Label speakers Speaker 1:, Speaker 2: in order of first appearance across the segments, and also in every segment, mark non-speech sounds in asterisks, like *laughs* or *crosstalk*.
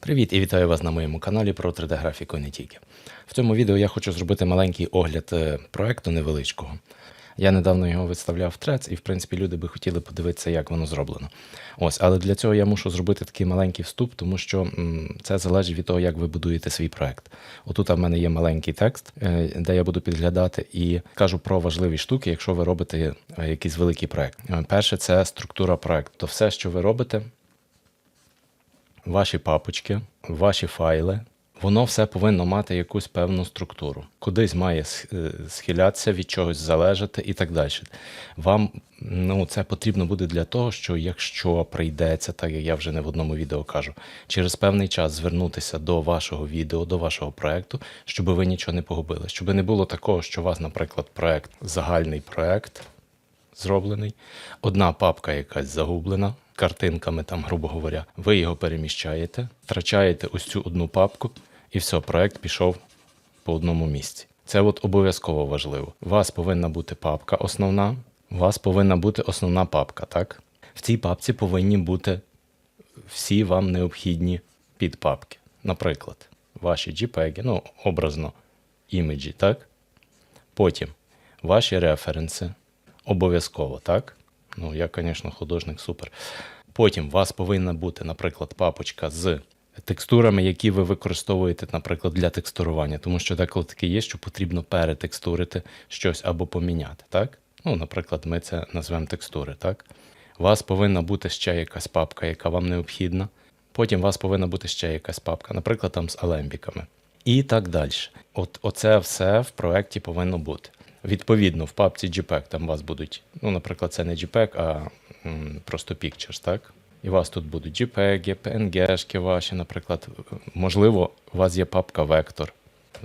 Speaker 1: Привіт і вітаю вас на моєму каналі про 3D-графіку і не тільки. В цьому відео я хочу зробити маленький огляд е, проекту невеличкого. Я недавно його виставляв в трец, і в принципі люди би хотіли подивитися, як воно зроблено. Ось, але для цього я мушу зробити такий маленький вступ, тому що м, це залежить від того, як ви будуєте свій проект. Отут в мене є маленький текст, е, де я буду підглядати і кажу про важливі штуки, якщо ви робите е, якийсь великий проект. Перше, це структура проекту. То все, що ви робите, ваші папочки, ваші файли. Воно все повинно мати якусь певну структуру. Кудись має е, схилятися, від чогось залежати і так далі. Вам ну, це потрібно буде для того, що якщо прийдеться, так як я вже не в одному відео кажу, через певний час звернутися до вашого відео, до вашого проекту, щоб ви нічого не погубили. Щоб не було такого, що у вас, наприклад, проект, загальний проект, зроблений, одна папка якась загублена, картинками, там, грубо говоря, ви його переміщаєте, втрачаєте ось цю одну папку, і все, проект пішов по одному місці. Це от обов'язково важливо. У вас повинна бути папка основна, у вас повинна бути основна папка, так? В цій папці повинні бути всі вам необхідні підпапки. Наприклад, ваші JPEG, ну, образно, імеджі, так? Потім ваші референси, обов'язково, так? Ну, я, звісно, художник супер. Потім у вас повинна бути, наприклад, папочка з текстурами, які ви використовуєте, наприклад, для текстурування. Тому що деколи таке є, що потрібно перетекстурити щось або поміняти, так? Ну, наприклад, ми це назвемо текстури, так? У вас повинна бути ще якась папка, яка вам необхідна. Потім у вас повинна бути ще якась папка, наприклад, там з алембіками. І так далі. От оце все в проєкті повинно бути. Відповідно, в папці JPEG там у вас будуть, ну, наприклад, це не JPEG, а м, просто Pictures, так? І у вас тут будуть JPEG, PNG ваші, наприклад. Можливо, у вас є папка Vector.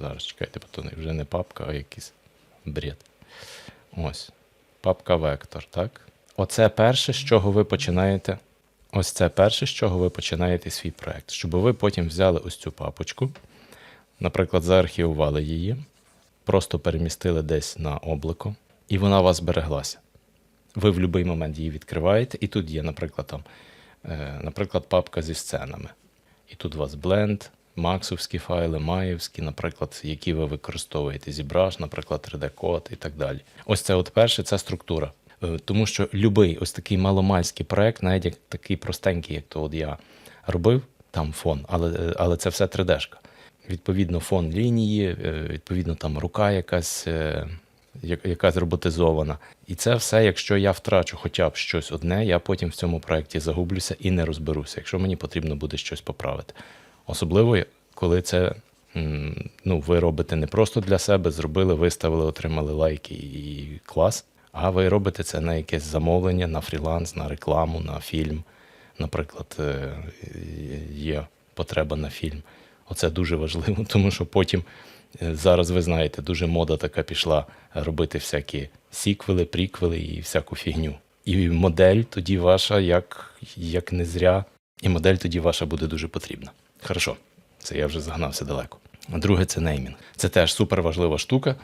Speaker 1: Зараз чекайте, бо то вже не папка, а якийсь бред. Ось. Папка Vector, так? Оце перше, з чого ви починаєте. Ось це перше, з чого ви починаєте свій проект. Щоб ви потім взяли ось цю папочку, наприклад, заархівували її, просто перемістили десь на облако, і вона у вас збереглася. Ви в будь-який момент її відкриваєте, і тут є, наприклад, там, е, наприклад, папка зі сценами. І тут у вас бленд, максовські файли, маївські, наприклад, які ви використовуєте, зібраж, наприклад, 3D-код і так далі. Ось це от перше, це структура. Е, Тому що будь-який ось такий маломальський проект, навіть як такий простенький, як то от я робив, там фон, але, е, але це все 3D-шка. Відповідно, фон лінії, е, відповідно, там рука якась, е, я- якась роботизована. І це все, якщо я втрачу хоча б щось одне, я потім в цьому проєкті загублюся і не розберуся, якщо мені потрібно буде щось поправити. Особливо, коли це ну, ви робите не просто для себе, зробили, виставили, отримали лайки і клас, а ви робите це на якесь замовлення, на фріланс, на рекламу, на фільм. Наприклад, е, є потреба на фільм. Оце дуже важливо, *laughs* тому що потім е, зараз ви знаєте, дуже мода така пішла робити всякі сіквели, приквели і всяку фігню. І модель тоді ваша, як, як не зря, і модель тоді ваша буде дуже потрібна. Хорошо, це я вже загнався далеко. А Друге це неймінг. Це теж супер важлива штука,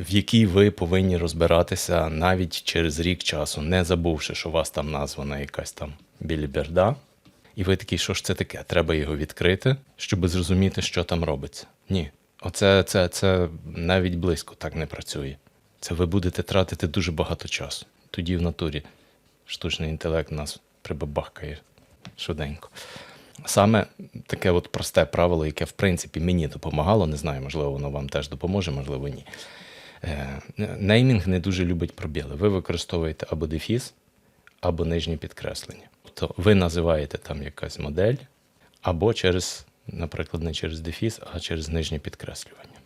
Speaker 1: в якій ви повинні розбиратися навіть через рік часу, не забувши, що у вас там названа якась там біліберда. І ви такий, що ж це таке? Треба його відкрити, щоб зрозуміти, що там робиться. Ні. Оце це, це навіть близько так не працює. Це ви будете тратити дуже багато часу. Тоді в натурі штучний інтелект нас прибабахкає швиденько. Саме таке от просте правило, яке в принципі мені допомагало, не знаю, можливо, воно вам теж допоможе, можливо, ні. Е, Неймінг не дуже любить пробіли. Ви використовуєте або дефіс, або нижні підкреслення. Тобто ви називаєте там якась модель, або через, наприклад, не через дефіс, а через нижнє підкреслювання.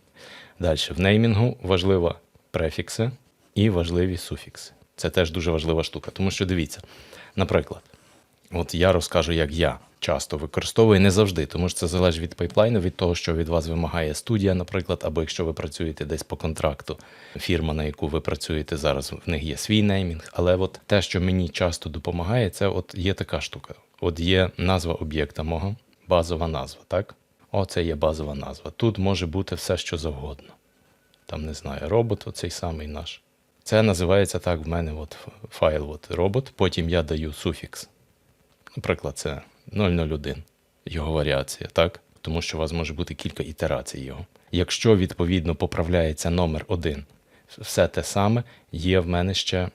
Speaker 1: Далі, в неймінгу важливі префікси і важливі суфікси. Це теж дуже важлива штука. Тому що дивіться, наприклад, от я розкажу, як я часто використовую, не завжди, тому що це залежить від пайплайну, від того, що від вас вимагає студія, наприклад, або якщо ви працюєте десь по контракту, фірма, на яку ви працюєте зараз, в них є свій неймінг. Але от те, що мені часто допомагає, це от є така штука. От є назва об'єкта мого, базова назва, так? О, це є базова назва. Тут може бути все, що завгодно. Там, не знаю, робот, оцей самий наш. Це називається так в мене от файл от робот. Потім я даю суфікс. Наприклад, це 001. його варіація, так? Тому що у вас може бути кілька ітерацій його. Якщо відповідно поправляється номер 1, все те саме, є в мене ще,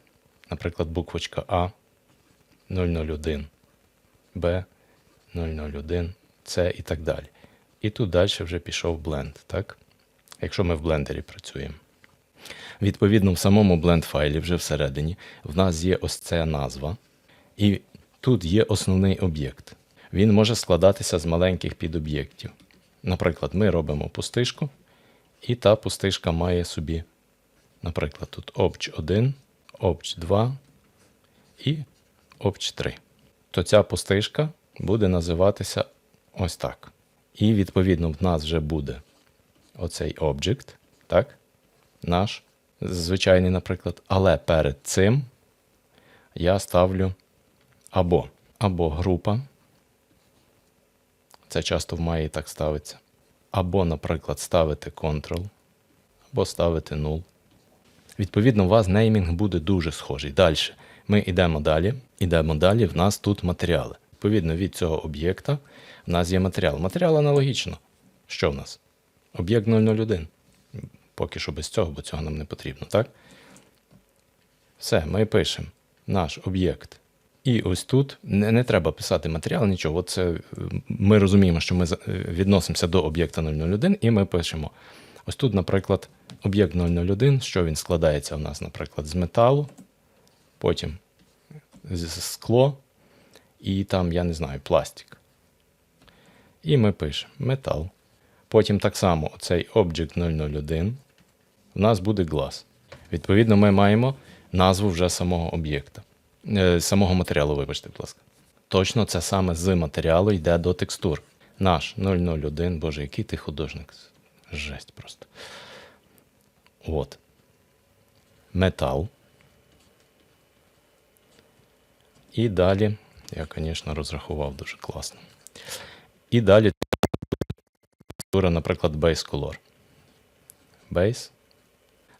Speaker 1: наприклад, буквочка А 001, Б 001, С і так далі. І тут далі вже пішов бленд, так? Якщо ми в блендері працюємо. Відповідно, в самому бленд файлі вже всередині в нас є ось ця назва, і тут є основний об'єкт. Він може складатися з маленьких підоб'єктів. Наприклад, ми робимо пустишку, і та пустишка має собі, наприклад, тут obj 1, obj 2 і obj 3. То ця пустишка буде називатися ось так. І відповідно в нас вже буде оцей object, так? Наш звичайний, наприклад. Але перед цим я ставлю або, або група. Це часто в має так ставиться. Або, наприклад, ставити Ctrl, або ставити null. Відповідно, у вас неймінг буде дуже схожий. Далі. Ми йдемо далі. Йдемо далі. В нас тут матеріали. Відповідно, від цього об'єкта в нас є матеріал. Матеріал аналогічно. Що в нас? Об'єкт 001. Поки що без цього, бо цього нам не потрібно, так? Все, ми пишемо наш об'єкт. І ось тут не, не треба писати матеріал, нічого. От е, ми розуміємо, що ми е, відносимося до об'єкта 001, і ми пишемо. Ось тут, наприклад, об'єкт 001, що він складається у нас, наприклад, з металу, потім з скло, і там, я не знаю, пластик. І ми пишемо метал. Потім так само цей Object 001 у нас буде глаз. Відповідно, ми маємо назву вже самого об'єкта, самого матеріалу, вибачте, будь ласка. Точно це саме з матеріалу йде до текстур. Наш 001, боже, який ти художник. Жесть просто. От. Метал. І далі, я, звісно, розрахував дуже класно. І далі текстура, наприклад, Base Color. Base.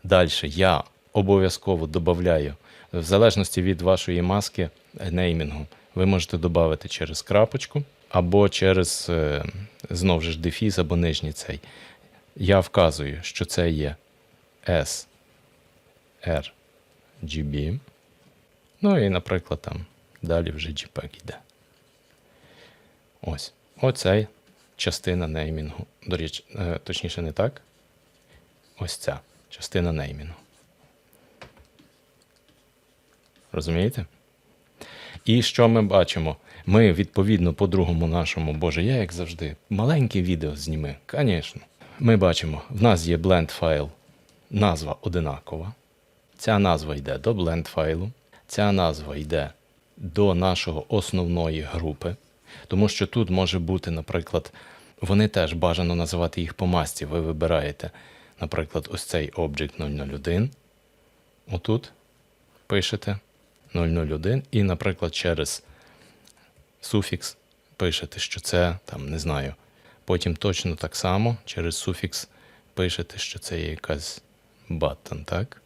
Speaker 1: Далі я обов'язково додаю, в залежності від вашої маски е, неймінгу, ви можете додати через крапочку або через е, знову ж дефіз або нижній цей. Я вказую, що це є S, R, GB. Ну і, наприклад, там далі вже JPEG йде. Ось. Оцей частина неймінгу. До речі, точніше, не так. Ось ця частина неймінгу. Розумієте? І що ми бачимо? Ми, відповідно, по другому нашому, боже, я як завжди, маленьке відео зніми, звісно. Ми бачимо, в нас є blend файл, назва одинакова. Ця назва йде до blend файлу, ця назва йде до нашого основної групи. Тому що тут може бути, наприклад, вони теж бажано називати їх по масті. Ви вибираєте, наприклад, ось цей Object 001. Отут пишете 001 і, наприклад, через суфікс пишете, що це там, не знаю. Потім точно так само через суфікс пишете, що це є якась button, так?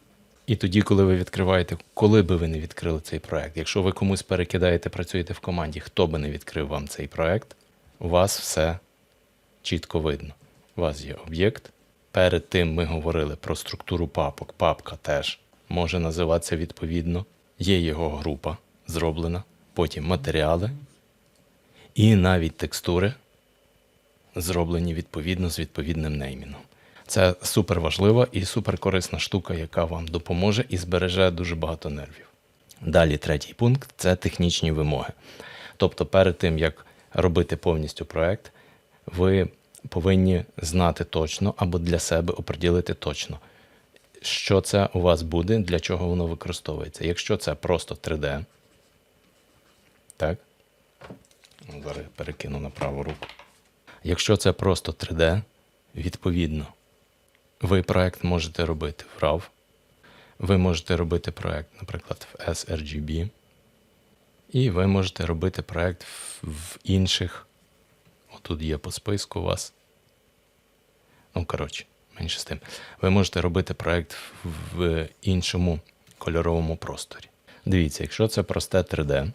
Speaker 1: І тоді, коли ви відкриваєте, коли би ви не відкрили цей проект, якщо ви комусь перекидаєте, працюєте в команді, хто би не відкрив вам цей проект, у вас все чітко видно. У вас є об'єкт. Перед тим ми говорили про структуру папок. Папка теж може називатися відповідно. Є його група зроблена, потім матеріали і навіть текстури зроблені відповідно з відповідним неймінгом. Це супер важлива і супер корисна штука, яка вам допоможе і збереже дуже багато нервів. Далі третій пункт це технічні вимоги. Тобто, перед тим як робити повністю проект, ви повинні знати точно або для себе оприділити точно, що це у вас буде, для чого воно використовується. Якщо це просто 3D, так? Зараз перекину на праву руку. Якщо це просто 3D, відповідно, ви проект можете робити в RAW, ви можете робити проект, наприклад, в sRGB, і ви можете робити проект в, в інших. Отут є по списку у вас. Ну, коротше, менше з тим. Ви можете робити проект в, іншому кольоровому просторі. Дивіться, якщо це просте 3D,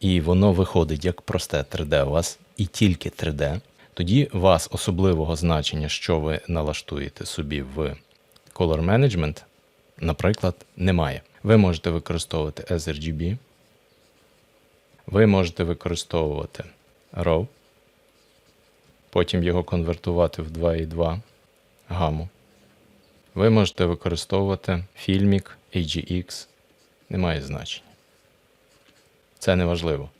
Speaker 1: і воно виходить як просте 3D у вас, і тільки 3D, тоді вас особливого значення, що ви налаштуєте собі в Color Management, наприклад, немає. Ви можете використовувати sRGB, ви можете використовувати RAW, потім його конвертувати в 2.2 гаму. Ви можете використовувати фільмік, AGX, немає значення. Це не важливо.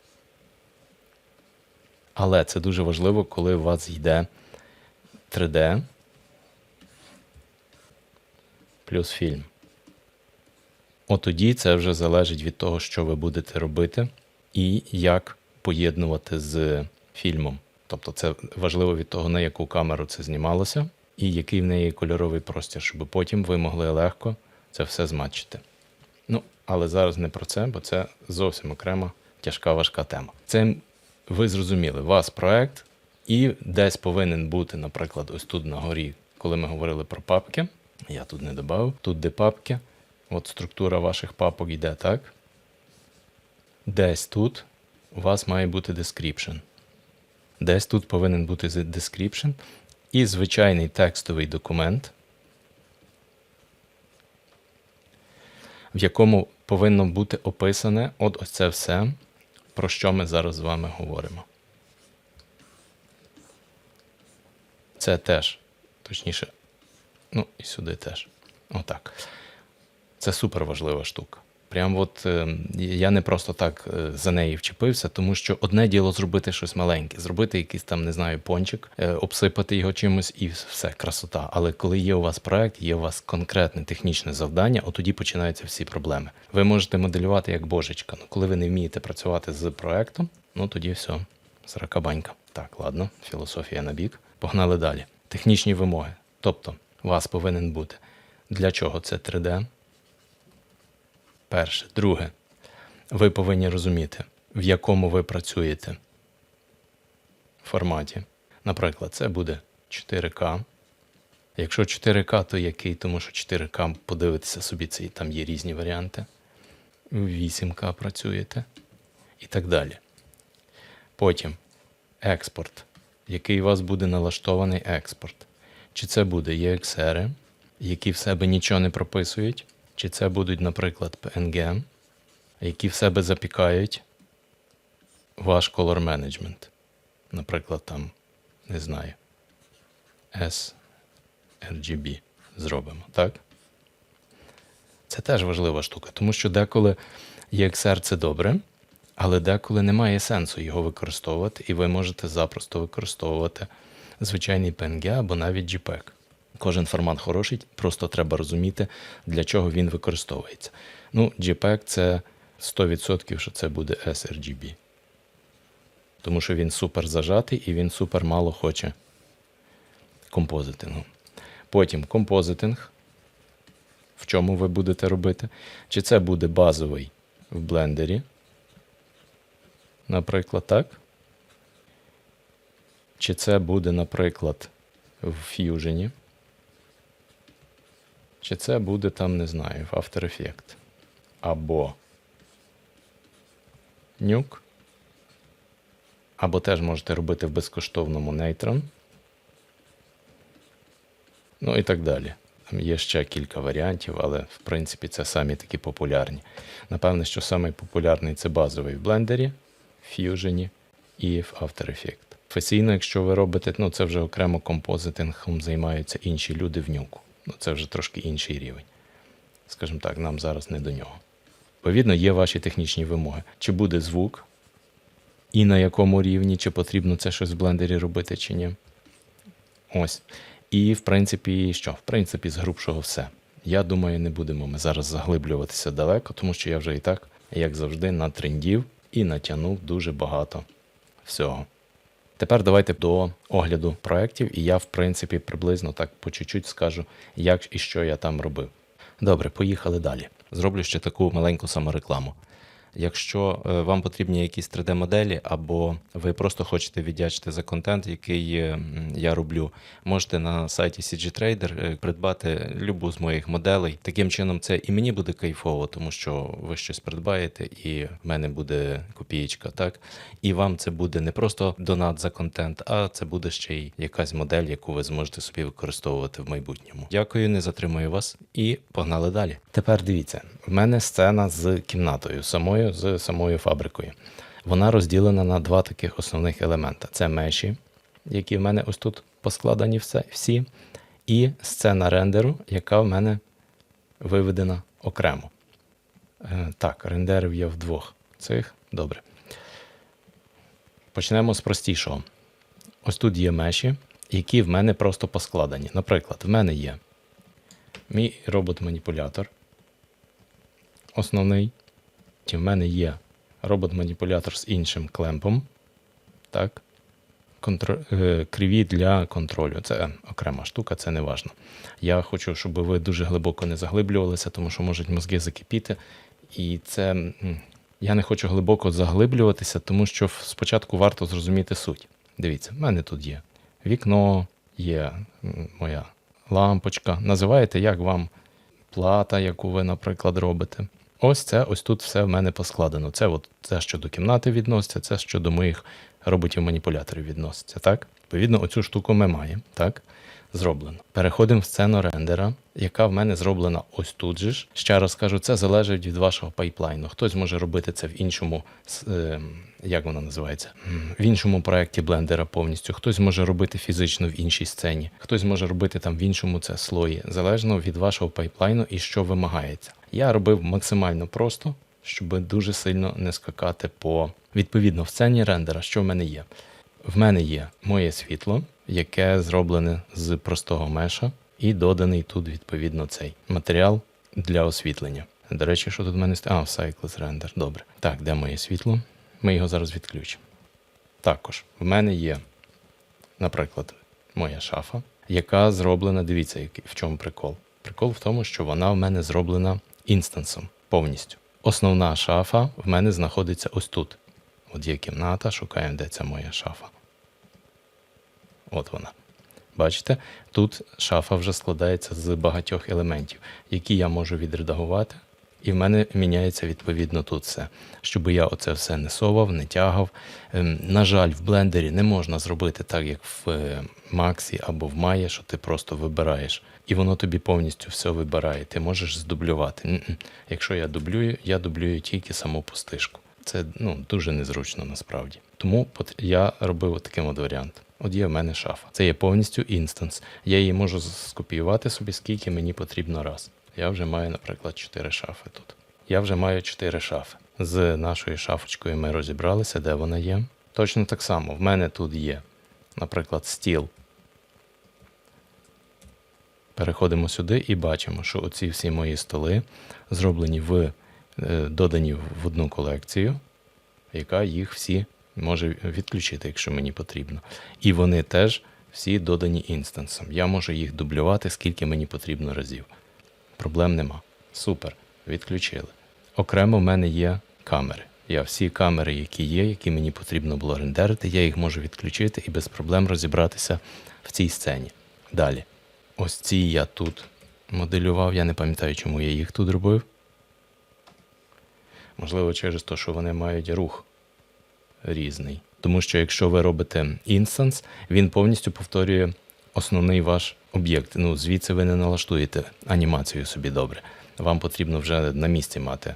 Speaker 1: Але це дуже важливо, коли у вас йде 3D плюс фільм. От тоді це вже залежить від того, що ви будете робити, і як поєднувати з фільмом. Тобто це важливо від того, на яку камеру це знімалося, і який в неї кольоровий простір, щоб потім ви могли легко це все змачити. Ну, але зараз не про це, бо це зовсім окрема тяжка важка тема. Це ви зрозуміли, у вас проект, і десь повинен бути, наприклад, ось тут на горі, коли ми говорили про папки. Я тут не додав. Тут де папки. От структура ваших папок йде так. Десь тут у вас має бути description. Десь тут повинен бути description і звичайний текстовий документ, в якому повинно бути описане от ось це все, про що ми зараз з вами говоримо. Це теж, точніше, ну і сюди теж. Отак. Це супер важлива штука. Прям от е, я не просто так е, за неї вчепився, тому що одне діло зробити щось маленьке, зробити якийсь там, не знаю, пончик, е, обсипати його чимось і все, красота. Але коли є у вас проект, є у вас конкретне технічне завдання, от тоді починаються всі проблеми. Ви можете моделювати як божечка. Ну коли ви не вмієте працювати з проектом, ну тоді все, срака банька. Так, ладно, філософія на бік. Погнали далі. Технічні вимоги. Тобто, у вас повинен бути для чого це 3D. Перше. Друге. Ви повинні розуміти, в якому ви працюєте форматі. Наприклад, це буде 4К. Якщо 4К, то який? Тому що 4К подивитися собі, це там є різні варіанти. 8К працюєте і так далі. Потім експорт. Який у вас буде налаштований експорт? Чи це буде EXR, які в себе нічого не прописують, чи це будуть, наприклад, PNG, які в себе запікають ваш color management. Наприклад, там, не знаю, sRGB зробимо, так? Це теж важлива штука, тому що деколи EXR це добре, але деколи немає сенсу його використовувати, і ви можете запросто використовувати звичайний PNG або навіть JPEG. Кожен формат хороший, просто треба розуміти, для чого він використовується. Ну, JPEG це 100%, що це буде sRGB. Тому що він супер зажатий і він супер мало хоче композитингу. Потім композитинг. В чому ви будете робити? Чи це буде базовий в блендері? Наприклад, так? Чи це буде, наприклад, в Fusion? Чи це буде там, не знаю, в After Effects? Або Nuke? Або теж можете робити в безкоштовному Neutron. Ну і так далі. Там є ще кілька варіантів, але в принципі це самі такі популярні. Напевне, що самий популярний це базовий в блендері, в Fusion і в After Effects. Професійно, якщо ви робите, ну це вже окремо композитингом займаються інші люди в нюку. Ну це вже трошки інший рівень. Скажімо так, нам зараз не до нього. Відповідно, є ваші технічні вимоги. Чи буде звук, і на якому рівні, чи потрібно це щось в блендері робити, чи ні. Ось. І, в принципі, що? В принципі, з грубшого все. Я думаю, не будемо ми зараз заглиблюватися далеко, тому що я вже і так, як завжди, натрендів і натягнув дуже багато всього. Тепер давайте до огляду проєктів, і я, в принципі, приблизно так по чуть-чуть скажу, як і що я там робив. Добре, поїхали далі. Зроблю ще таку маленьку саморекламу. Якщо е, вам потрібні якісь 3D-моделі, або ви просто хочете віддячити за контент, який е, я роблю, можете на сайті CG Trader е, придбати любу з моїх моделей. Таким чином, це і мені буде кайфово, тому що ви щось придбаєте, і в мене буде копієчка, так? І вам це буде не просто донат за контент, а це буде ще й якась модель, яку ви зможете собі використовувати в майбутньому. Дякую, не затримую вас і погнали далі. Тепер дивіться, в мене сцена з кімнатою, самою з самою фабрикою. Вона розділена на два таких основних елемента: це меші, які в мене ось тут поскладені всі, і сцена рендеру, яка в мене виведена окремо. Е, так, рендерив я в двох цих. Добре. Почнемо з простішого. Ось тут є меші, які в мене просто поскладені. Наприклад, в мене є мій робот-маніпулятор. Основний. І в мене є робот-маніпулятор з іншим клемпом. Так. Контро... е, Криві для контролю. Це окрема штука, це не важно. Я хочу, щоб ви дуже глибоко не заглиблювалися, тому що можуть мозги закипіти. І це я не хочу глибоко заглиблюватися, тому що спочатку варто зрозуміти суть. Дивіться, в мене тут є вікно, є моя лампочка. Називаєте, як вам плата, яку ви, наприклад, робите. Ось це, ось тут все в мене поскладено. Це от це, що до кімнати відноситься, це що до моїх роботів-маніпуляторів відноситься. Так? Відповідно, оцю штуку ми маємо. Так? Зроблено. Переходимо в сцену рендера, яка в мене зроблена ось тут же ж. Ще раз кажу, це залежить від вашого пайплайну. Хтось може робити це в іншому, е, як вона називається, в іншому проєкті блендера повністю. Хтось може робити фізично в іншій сцені, хтось може робити там в іншому це слої, залежно від вашого пайплайну і що вимагається. Я робив максимально просто, щоб дуже сильно не скакати по відповідно в сцені рендера, що в мене є. В мене є моє світло, яке зроблене з простого меша, і доданий тут, відповідно, цей матеріал для освітлення. До речі, що тут в мене А, Cycles Render. Добре. Так, де моє світло? Ми його зараз відключимо. Також в мене є, наприклад, моя шафа, яка зроблена. Дивіться, в чому прикол. Прикол в тому, що вона в мене зроблена інстансом повністю. Основна шафа в мене знаходиться ось тут. От є кімната, шукаємо, де ця моя шафа. От вона. Бачите, тут шафа вже складається з багатьох елементів, які я можу відредагувати, і в мене міняється відповідно тут все. Щоб я оце все не совав, не тягав. Ем, на жаль, в блендері не можна зробити так, як в е, Максі або в Maya, що ти просто вибираєш, і воно тобі повністю все вибирає. Ти можеш здублювати. Якщо я дублюю, я дублюю тільки саму пустишку. Це ну, дуже незручно насправді. Тому я робив от таким от варіантом. От є в мене шафа. Це є повністю інстанс. Я її можу скопіювати собі, скільки мені потрібно раз. Я вже маю, наприклад, 4 шафи тут. Я вже маю 4 шафи. З нашою шафочкою ми розібралися, де вона є. Точно так само. В мене тут є, наприклад, стіл. Переходимо сюди і бачимо, що оці всі мої столи зроблені в додані в одну колекцію, яка їх всі може відключити, якщо мені потрібно. І вони теж всі додані інстансом. Я можу їх дублювати, скільки мені потрібно разів. Проблем нема. Супер, відключили. Окремо в мене є камери. Я всі камери, які є, які мені потрібно було рендерити, я їх можу відключити і без проблем розібратися в цій сцені. Далі. Ось ці я тут моделював. Я не пам'ятаю, чому я їх тут робив. Можливо, через те, що вони мають рух різний. Тому що якщо ви робите інстанс, він повністю повторює основний ваш об'єкт. Ну, звідси ви не налаштуєте анімацію собі добре. Вам потрібно вже на місці мати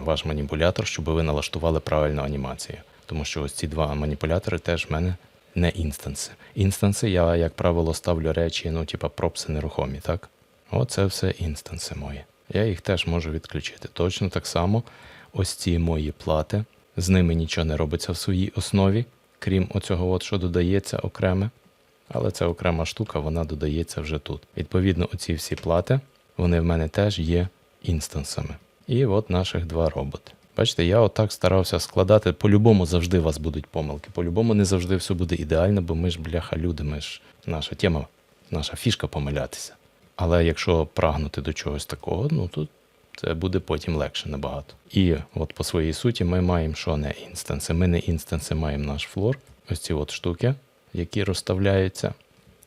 Speaker 1: ваш маніпулятор, щоб ви налаштували правильну анімацію. Тому що ось ці два маніпулятори теж в мене не інстанси. Інстанси я, як правило, ставлю речі, ну, типа пропси нерухомі, так? Оце все інстанси мої. Я їх теж можу відключити. Точно так само ось ці мої плати. З ними нічого не робиться в своїй основі, крім оцього, от, що додається окреме. Але це окрема штука, вона додається вже тут. Відповідно, оці всі плати, вони в мене теж є інстансами. І от наших два роботи. Бачите, я отак старався складати. По-любому завжди у вас будуть помилки. По-любому не завжди все буде ідеально, бо ми ж бляха люди, ми ж наша тема, наша фішка помилятися. Але якщо прагнути до чогось такого, ну тут Це буде потім легше набагато. І от по своїй суті ми маємо що не інстанси. Ми не інстанси маємо наш флор, ось ці от штуки, які розставляються,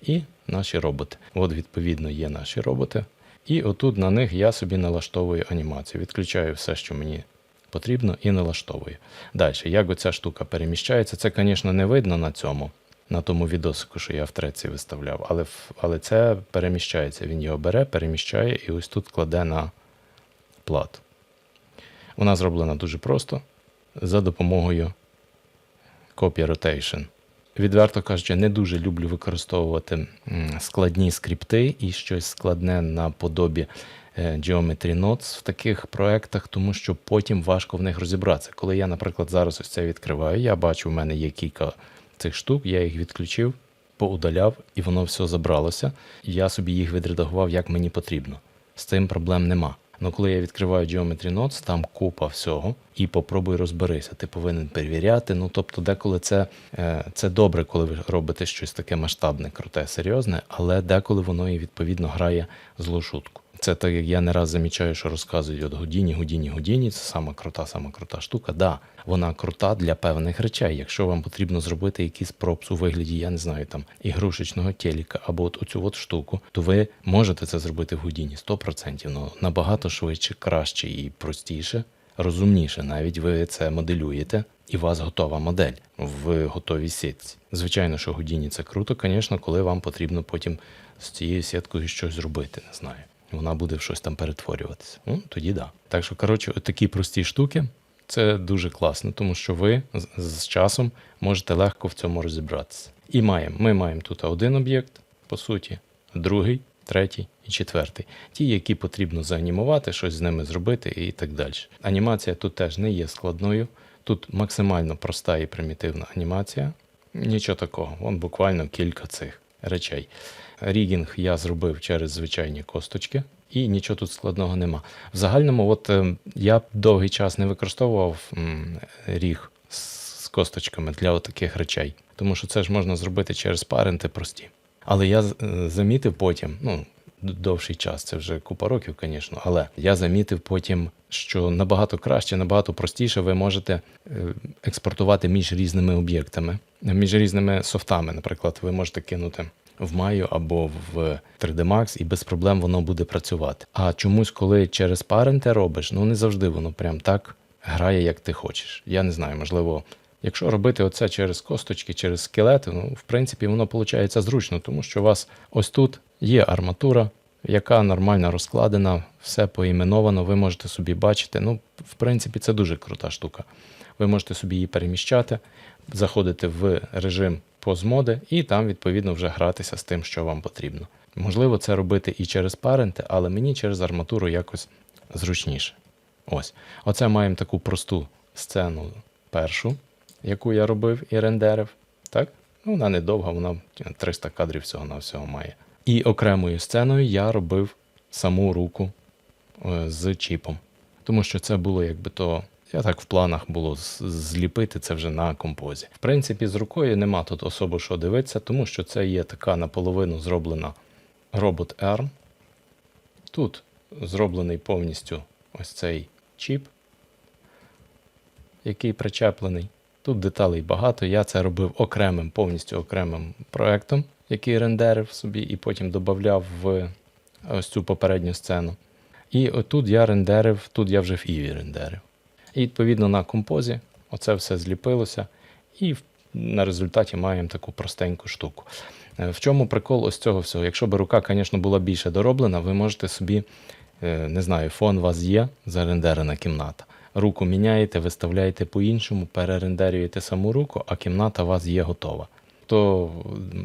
Speaker 1: і наші роботи. От, відповідно, є наші роботи. І отут на них я собі налаштовую анімацію. Відключаю все, що мені потрібно, і налаштовую. Далі, як оця штука переміщається, це, звісно, не видно на цьому, на тому відосику, що я в треці виставляв, але, але це переміщається. Він його бере, переміщає і ось тут кладе на плату. Вона зроблена дуже просто за допомогою Copy Rotation. Відверто кажучи, не дуже люблю використовувати складні скрипти і щось складне наподобі е, Geometry Notes в таких проектах, тому що потім важко в них розібратися. Коли я, наприклад, зараз ось це відкриваю, я бачу, в мене є кілька цих штук, я їх відключив, поудаляв, і воно все забралося. Я собі їх відредагував, як мені потрібно. З цим проблем нема. Ну, коли я відкриваю Geometry Notes, там купа всього, і попробуй розберися. Ти повинен перевіряти. Ну, тобто, деколи це, е, це добре, коли ви робите щось таке масштабне, круте, серйозне, але деколи воно і відповідно грає злу шутку. Це так, як я не раз замічаю, що розказують от Гудіні, Гудіні, Гудіні, це сама крута, сама крута штука. Да, вона крута для певних речей. Якщо вам потрібно зробити якийсь пропс у вигляді, я не знаю, там ігрушечного телека або от оцю от штуку, то ви можете це зробити в Гудіні 100%, ну набагато швидше, краще і простіше, розумніше. Навіть ви це моделюєте, і у вас готова модель в готовій сітці. Звичайно, що Гудіні це круто, звісно, коли вам потрібно потім з цією сіткою щось зробити, не знаю. Вона буде в щось там перетворюватися. Ну, тоді да. Так що, коротше, такі прості штуки це дуже класно, тому що ви з, часом можете легко в цьому розібратися. І маємо. Ми маємо тут один об'єкт, по суті, другий, третій і четвертий. Ті, які потрібно заанімувати, щось з ними зробити і так далі. Анімація тут теж не є складною. Тут максимально проста і примітивна анімація. Нічого такого, вон буквально кілька цих речей. Рігінг я зробив через звичайні косточки, і нічого тут складного нема. В загальному, от е, я довгий час не використовував ріг з, косточками для таких речей, тому що це ж можна зробити через паренти прості. Але я е, замітив потім, ну, довший час, це вже купа років, звісно, але я замітив потім, що набагато краще, набагато простіше ви можете е, експортувати між різними об'єктами, між різними софтами. Наприклад, ви можете кинути в Maya або в 3D Max, і без проблем воно буде працювати. А чомусь, коли через паренти робиш, ну не завжди воно прям так грає, як ти хочеш. Я не знаю, можливо. Якщо робити оце через косточки, через скелети, ну, в принципі, воно виходить зручно, тому що у вас ось тут є арматура, яка нормально розкладена, все поіменовано, ви можете собі бачити. Ну, в принципі, це дуже крута штука. Ви можете собі її переміщати, заходити в режим позмоди і там, відповідно, вже гратися з тим, що вам потрібно. Можливо, це робити і через паренти, але мені через арматуру якось зручніше. Ось. Оце маємо таку просту сцену першу, яку я робив і рендерив. Так? Ну, вона недовга, вона 300 кадрів всього на всього має. І окремою сценою я робив саму руку е, з чіпом. Тому що це було якби то. Я так в планах було зліпити це вже на композі. В принципі, з рукою нема тут особо що дивитися, тому що це є така наполовину зроблена робот ARM. Тут зроблений повністю ось цей чіп, який причеплений. Тут деталей багато. Я це робив окремим, повністю окремим проектом, який рендерив собі і потім додавав в ось цю попередню сцену. І отут я рендерив, тут я вже в Іві рендерив. І відповідно на композі оце все зліпилося, і на результаті маємо таку простеньку штуку. Е, В чому прикол ось цього всього? Якщо б рука, звісно, була більше дороблена, ви можете собі, е, не знаю, фон у вас є, зарендерена кімната. Руку міняєте, виставляєте по-іншому, перерендерюєте саму руку, а кімната у вас є готова. То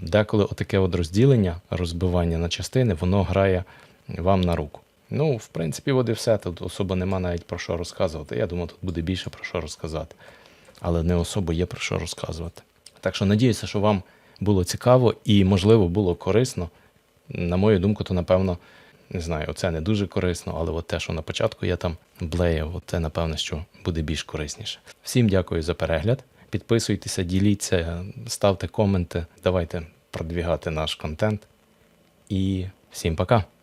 Speaker 1: деколи отаке от розділення, розбивання на частини, воно грає вам на руку. Ну, в принципі, і все. Тут особо нема навіть про що розказувати. Я думаю, тут буде більше про що розказати. Але не особо є про що розказувати. Так що надіюся, що вам було цікаво і, можливо, було корисно. На мою думку, то напевно, не знаю, оце не дуже корисно, але от те, що на початку я там блеяв, це, напевно, що буде більш корисніше. Всім дякую за перегляд. Підписуйтеся, діліться, ставте коменти, давайте продвігати наш контент. І всім пока!